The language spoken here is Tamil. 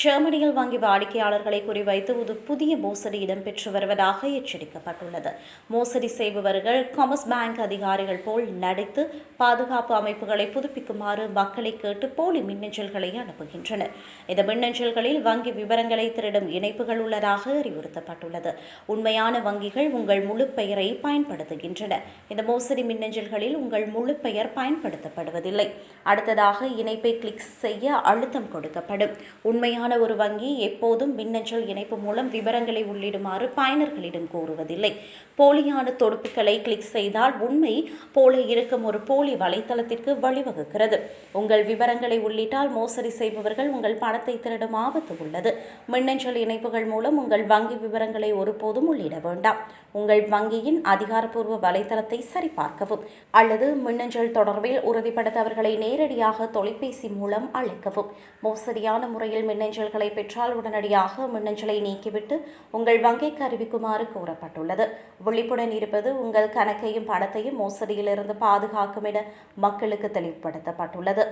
ஜெர்மனியில் வங்கி வாடிக்கையாளர்களை குறிவைத்து ஒரு புதிய மோசடி இடம்பெற்று வருவதாக எச்சரிக்கப்பட்டுள்ளது. மோசடி செய்பவர்கள் காமர்ஸ் பேங்க் அதிகாரிகள் போல் நடித்து பாதுகாப்பு அமைப்புகளை புதுப்பிக்குமாறு மக்களை கேட்டு போலி மின்னஞ்சல்களை அனுப்புகின்றனர். இந்த மின்னஞ்சல்களில் வங்கி விவரங்களை திருடும் இணைப்புகள் உள்ளதாக அறிவுறுத்தப்பட்டுள்ளது. உண்மையான வங்கிகள் உங்கள் முழு பெயரை பயன்படுத்துகின்றன. இந்த மோசடி மின்னஞ்சல்களில் உங்கள் முழு பெயர் பயன்படுத்தப்படுவதில்லை. அடுத்ததாக இணைப்பை கிளிக் செய்ய அழுத்தம் கொடுக்கப்படும். உண்மையான ஒரு வங்கி எப்போதும் மின்னஞ்சல் இணைப்பு மூலம் விவரங்களை உள்ளிடுமாறு பயனர்களிடம் கோருவதில்லை போலியான தொடுப்புகளை கிளிக் செய்தால் உண்மை போல இருக்கும் ஒரு போலி வலைத்தளத்திற்கு வழிவகுக்கிறது. உங்கள் விவரங்களை உள்ளிட்டால் மோசடி செய்பவர்கள் உங்கள் பணத்தை திருடும் ஆபத்து உள்ளது. மின்னஞ்சல் இணைப்புகள் மூலம் உங்கள் வங்கி விவரங்களை ஒருபோதும் உள்ளிட வேண்டாம். உங்கள் வங்கியின் அதிகாரப்பூர்வ வலைதளத்தை சரிபார்க்கவும் அல்லது மின்னஞ்சல் தொடர்பில் உறுதிப்படுத்த அவர்களை நேரடியாக தொலைபேசி மூலம் அழைக்கவும். மோசடியான முறையில் மின்னஞ்சல் மின்னஞ்சல்களை பெற்றால் உடனடியாக மின்னஞ்சலை நீக்கிவிட்டு உங்கள் வங்கிக்கு அறிவிக்குமாறு கூறப்பட்டுள்ளது. விழிப்புடன் இருப்பது உங்கள் கணக்கையும் பணத்தையும் மோசடியிலிருந்து பாதுகாக்கும் என மக்களுக்கு தெளிவுபடுத்தப்பட்டுள்ளது.